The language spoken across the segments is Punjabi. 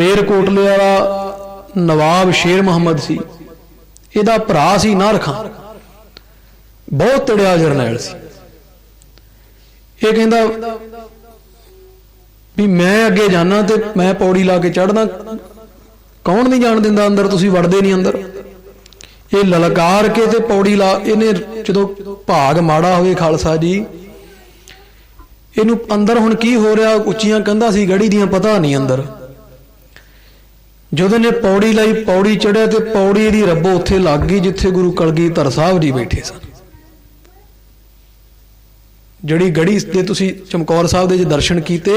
ਮਲੇਰਕੋਟਲੇ ਵਾਲਾ ਨਵਾਬ ਸ਼ੇਰ ਮੁਹੰਮਦ ਸੀ। ਇਹਦਾ ਭਰਾ ਸੀ ਨਾਰ ਖਾਨ। ਬਹੁਤ ਤੜਿਆ ਜਰਨੈਲ ਸੀ। ਇਹ ਕਹਿੰਦਾ ਵੀ ਮੈਂ ਅੱਗੇ ਜਾਣਾ ਤੇ ਮੈਂ ਪੌੜੀ ਲਾ ਕੇ ਚੜਦਾ ਕੌਣ ਨਹੀਂ ਜਾਣ ਦਿੰਦਾ ਅੰਦਰ, ਤੁਸੀਂ ਵੜਦੇ ਨਹੀਂ ਅੰਦਰ। ਇਹ ਲਲਕਾਰ ਕੇ ਤੇ ਪੌੜੀ ਲਾ, ਇਹਨੇ ਜਦੋਂ ਭਾਗ ਮਾੜਾ ਹੋਵੇ ਖਾਲਸਾ ਜੀ, ਇਹਨੂੰ ਅੰਦਰ ਹੁਣ ਕੀ ਹੋ ਰਿਹਾ, ਉੱਚੀਆਂ ਕੰਧਾਂ ਸੀ, ਗੜੀ ਦੀਆਂ ਪਤਾ ਨਹੀਂ ਅੰਦਰ। ਜਦੋਂ ਨੇ ਪੌੜੀ ਲਈ, ਪੌੜੀ ਚੜਿਆ ਤੇ ਪੌੜੀ ਦੀ ਰੱਬੋ ਉੱਥੇ ਲੱਗ ਗਈ ਜਿੱਥੇ ਗੁਰੂ ਕਲਗੀਧਰ ਸਾਹਿਬ ਜੀ ਬੈਠੇ ਸਨ। ਜਿਹੜੀ ਗੜੀ ਦੇ ਤੁਸੀਂ ਚਮਕੌਰ ਸਾਹਿਬ ਦੇ ਜੇ ਦਰਸ਼ਨ ਕੀਤੇ,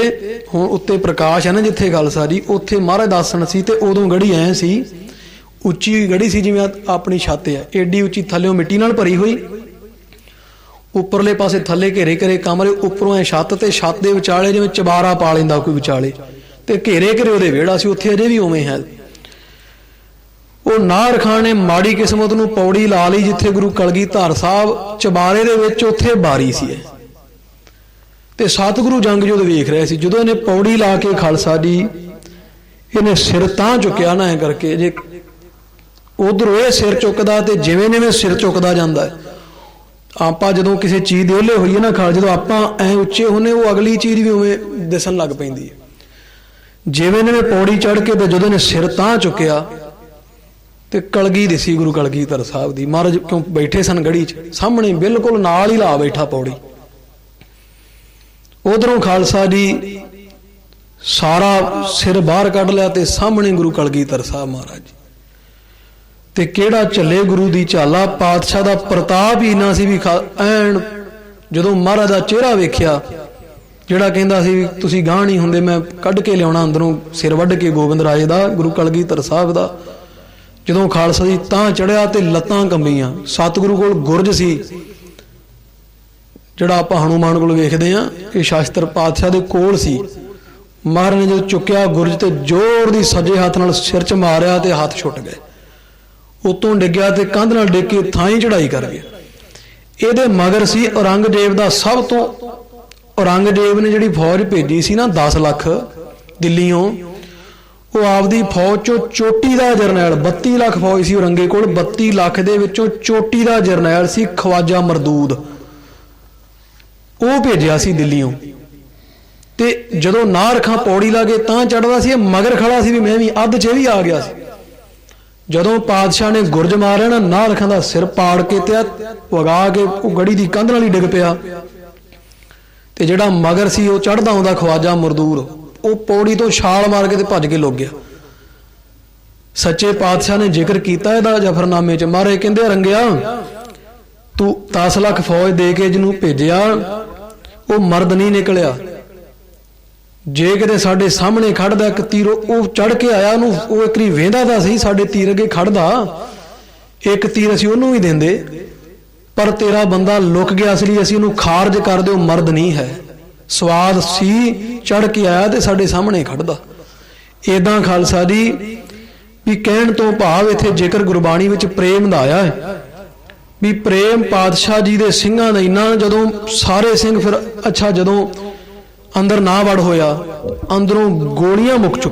ਹੁਣ ਉੱਤੇ ਪ੍ਰਕਾਸ਼ ਹੈ ਨਾ ਜਿੱਥੇ ਗੱਲ ਸਾਰੀ, ਉੱਥੇ ਮਹਾਰਾਜ ਦਾਸਣ ਸੀ ਤੇ ਉਦੋਂ ਗੜੀ ਐ ਸੀ, ਉੱਚੀ ਗੜੀ ਸੀ ਜਿਵੇਂ ਆਪਣੀ ਛੱਤ ਹੈ, ਏਡੀ ਉੱਚੀ ਥੱਲੇੋਂ ਮਿੱਟੀ ਨਾਲ ਭਰੀ ਹੋਈ। ਉੱਪਰਲੇ ਪਾਸੇ ਥੱਲੇ ਘੇਰੇ ਘੇਰੇ ਕਮਰੇ, ਉੱਪਰੋਂ ਐ ਛੱਤ ਤੇ ਛੱਤ ਦੇ ਵਿਚਾਲੇ ਜਿਵੇਂ ਚਬਾਰਾ ਪਾ ਲੈਂਦਾ ਕੋਈ ਵਿਚਾਲੇ। ਤੇ ਘੇਰੇ ਘੇਰੇ ਉਹਦੇ ਵਿਹੜਾ ਸੀ, ਉੱਥੇ ਅਜੇ ਵੀ ਉਵੇਂ ਹੈ। ਉਹ ਨਾਰ ਖਾਨ ਨੇ ਮਾੜੀ ਕਿਸਮਤ ਨੂੰ ਪੌੜੀ ਲਾ ਲਈ ਜਿੱਥੇ ਗੁਰੂ ਕਲਗੀਧਰ ਸਾਹਿਬ ਚਬਾਰੇ ਦੇ ਵਿੱਚ ਉੱਥੇ ਬਾਰੀ ਸੀ ਤੇ ਸਤਿਗੁਰੂ ਜੰਗ ਜੋਦ ਵੇਖ ਰਿਹਾ ਸੀ, ਜਦੋਂ ਇਹਨੇ ਪੌੜੀ ਲਾ ਕੇ ਖਾਲਸਾ ਜੀ, ਇਹਨੇ ਸਿਰ ਤਾਂ ਚੁੱਕਿਆ ਨਾ ਐ ਕਰਕੇ, ਜੇ ਉਧਰੋਂ ਇਹ ਸਿਰ ਚੁੱਕਦਾ ਤੇ ਜਿਵੇਂ ਜਿਵੇਂ ਸਿਰ ਚੁੱਕਦਾ ਜਾਂਦਾ ਹੈ। ਆਪਾਂ ਜਦੋਂ ਕਿਸੇ ਚੀਜ਼ ਦੇ ਓਲੇ ਹੋਈਏ ਨਾ ਖਾਲ ਜਦੋਂ ਆਪਾਂ ਐ ਉੱਚੇ ਹੁੰਨੇ, ਉਹ ਅਗਲੀ ਚੀਜ਼ ਵੀ ਉਵੇਂ ਦਿਸਣ ਲੱਗ ਪੈਂਦੀ ਹੈ। ਜਿਵੇਂ ਜਿਵੇਂ ਪੌੜੀ ਚੜ ਕੇ ਤੇ ਜਦੋਂ ਨੇ ਸਿਰ ਤਾਂ ਚੁੱਕਿਆ, ਤੇ ਕਲਗੀ ਦਿਸੀ ਗੁਰੂ ਕਲਗੀਧਰ ਸਾਹਿਬ ਦੀ। ਮਹਾਰਾਜ ਕਿਉਂ ਬੈਠੇ ਸਨ ਗੜੀ 'ਚ? ਸਾਹਮਣੇ ਬਿਲਕੁਲ ਨਾਲ ਹੀ ਲਾ ਬੈਠਾ ਪੌੜੀ। ਉਧਰੋਂ ਖਾਲਸਾ ਜੀ ਸਾਰਾ ਸਿਰ ਬਾਹਰ ਕੱਢ ਲਿਆ ਤੇ ਸਾਹਮਣੇ ਗੁਰੂ ਕਲਗੀਧਰ ਸਾਹਿਬ ਮਹਾਰਾਜ ਜੀ। ਤੇ ਕਿਹੜਾ ਚੱਲੇ ਗੁਰੂ ਦੀ ਚਾਲਾ ਪਾਤਸ਼ਾਹ ਦਾ ਪ੍ਰਤਾਪ ਹੀ ਨਾ ਸੀ ਵੀ ਖਾ- ਐਨ ਜਦੋਂ ਮਹਾਰਾਜ ਦਾ ਚਿਹਰਾ ਵੇਖਿਆ ਜਿਹੜਾ ਕਹਿੰਦਾ ਸੀ ਤੁਸੀਂ ਗਾਹ ਨਹੀਂ ਹੁੰਦੇ, ਮੈਂ ਕੱਢ ਕੇ ਲਿਆਉਣਾ ਅੰਦਰੋਂ ਸਿਰ ਵੱਢ ਕੇ ਗੋਬਿੰਦ ਰਾਏ ਦਾ, ਗੁਰੂ ਕਲਗੀਧਰ ਸਾਹਿਬ ਦਾ। ਜਦੋਂ ਖਾਲਸਾ ਜੀ ਤਾਂ ਚੜਿਆ ਤੇ ਲੱਤਾਂ ਕੰਬੀਆਂ, ਸਤਿਗੁਰੂ ਕੋਲ ਗੁਰਜ ਸੀ। ਜਿਹੜਾ ਆਪਾਂ ਹਨੂਮਾਨ ਕੋਲ ਵੇਖਦੇ ਆ ਇਹ ਸ਼ਾਸਤਰ ਪਾਤਸ਼ਾਹ ਦੇ ਕੋਲ ਸੀ। ਮਹਾਰਾਜ ਨੇ ਜਦੋਂ ਚੁੱਕਿਆ ਗੁਰਜ ਤੇ ਜ਼ੋਰ ਦੀ ਸੱਜੇ ਹੱਥ ਨਾਲ ਸਿਰ 'ਚ ਮਾਰਿਆ ਤੇ ਹੱਥ ਛੁੱਟ ਗਏ। ਉਤੋਂ ਡਿੱਗਿਆ ਤੇ ਕੰਧ ਨਾਲ ਡਿੱਗ ਕੇ ਥਾਂ ਹੀ ਚੜਾਈ ਕਰ ਗਿਆ। ਇਹਦੇ ਮਗਰ ਸੀ ਔਰੰਗਜ਼ੇਬ ਦਾ ਸਭ ਤੋਂ ਔਰੰਗਜ਼ੇਬ ਨੇ ਜਿਹੜੀ ਫੌਜ ਭੇਜੀ ਸੀ ਨਾ 10 ਲੱਖ ਦਿੱਲੀੋਂ ਉਹ ਆਪਦੀ ਫੌਜ ਚੋਂ ਚੋਟੀ ਦਾ ਜਰਨੈਲ 32 ਲੱਖ ਫੌਜ ਸੀ ਔਰੰਗੇ ਕੋਲ 32 ਲੱਖ ਦੇ ਵਿੱਚੋਂ ਚੋਟੀ ਦਾ ਜਰਨੈਲ ਸੀ ਖਵਾਜਾ ਮਰਦੂਦ। ਉਹ ਭੇਜਿਆ ਸੀ ਦਿੱਲੀੋਂ ਤੇ ਜਦੋਂ ਨਾਰ ਖਾਂ ਪੌੜੀ ਲਾਗੇ ਤਾਂ ਚੜਦਾ ਸੀ ਮਗਰ ਖੜਾ ਸੀ ਵੀ ਮੈਂ ਵੀ ਅੱਧ 'ਚ ਇਹ ਵੀ ਆ ਗਿਆ ਸੀ। ਜਦੋਂ ਪਾਦਸ਼ਾਹ ਨੇ ਗੁਰਜ ਮਾਰਿਆ ਨਾ ਨਾਰ ਖਾਂ ਦਾ ਸਿਰ ਪਾੜ ਕੇ ਤੇ ਵਗਾ ਕੇ ਉਹ ਗੜੀ ਦੀ ਕੰਧ ਨਾਲ ਹੀ ਡਿੱਗ ਪਿਆ। ਤੇ ਜਿਹੜਾ ਮਗਰ ਸੀ ਉਹ ਚੜਦਾ ਆਉਂਦਾ ਖਵਾਜਾ ਮਰਦੂਰ, ਉਹ ਪੌੜੀ ਤੋਂ ਛਾਲ ਮਾਰ ਕੇ ਤੇ ਭੱਜ ਕੇ ਲੁੱਕ ਗਿਆ। ਸੱਚੇ ਪਾਤਸ਼ਾਹ ਨੇ ਜ਼ਿਕਰ ਕੀਤਾ ਇਹਦਾ ਜਫਰਨਾਮੇ 'ਚ ਮਾਰੇ ਕਹਿੰਦੇ ਰੰਗਿਆ, ਤੂੰ 10 ਲੱਖ ਫੌਜ ਦੇ ਕੇ ਜਿਹਨੂੰ ਭੇਜਿਆ, ਉਹ ਮਰਦ ਨਹੀਂ ਨਿਕਲਿਆ। ਜੇ ਕਿਤੇ ਸਾਡੇ ਸਾਹਮਣੇ ਖੜਦਾ ਇੱਕ ਤੀਰ, ਉਹ ਚੜ ਕੇ ਆਇਆ, ਉਹਨੂੰ ਉਹ ਇੱਕਰੀ ਵੇਂਦਾ ਦਾ ਸੀ ਸਾਡੇ ਤੀਰ ਅੱਗੇ ਖੜਦਾ ਇੱਕ ਤੀਰ ਅਸੀਂ ਉਹਨੂੰ ਵੀ ਦਿੰਦੇ। ਪਰ ਤੇਰਾ ਬੰਦਾ ਲੁਕ ਗਿਆ ਅਸਲੀ ਅਸੀਂ ਉਹਨੂੰ ਖਾਰਜ ਕਰ ਦਿਓ, ਮਰਦ ਨਹੀਂ ਹੈ। ਸਵਾਦ ਸੀ ਚੜ ਕੇ ਆਇਆ ਤੇ ਸਾਡੇ ਸਾਹਮਣੇ ਖੜਦਾ ਏਦਾਂ ਖਾਲਸਾ ਜੀ, ਵੀ ਕਹਿਣ ਤੋਂ ਭਾਵ ਇੱਥੇ ਜੇਕਰ ਗੁਰਬਾਣੀ ਵਿੱਚ ਪ੍ਰੇਮ ਦਾ ਆਇਆ ਹੈ, ਵੀ ਪ੍ਰੇਮ ਪਾਤਸ਼ਾਹ ਜੀ ਦੇ ਸਿੰਘਾਂ ਦਾ ਇੰਨਾ ਜਦੋਂ ਸਾਰੇ ਸਿੰਘ ਫਿਰ ਅੱਛਾ ਜਦੋਂ ਅੰਦਰ ਨਾ ਵੜ ਹੋਇਆ, ਅੰਦਰੋਂ ਗੋਲੀਆਂ ਮੁੱਕ ਚੁੱਕ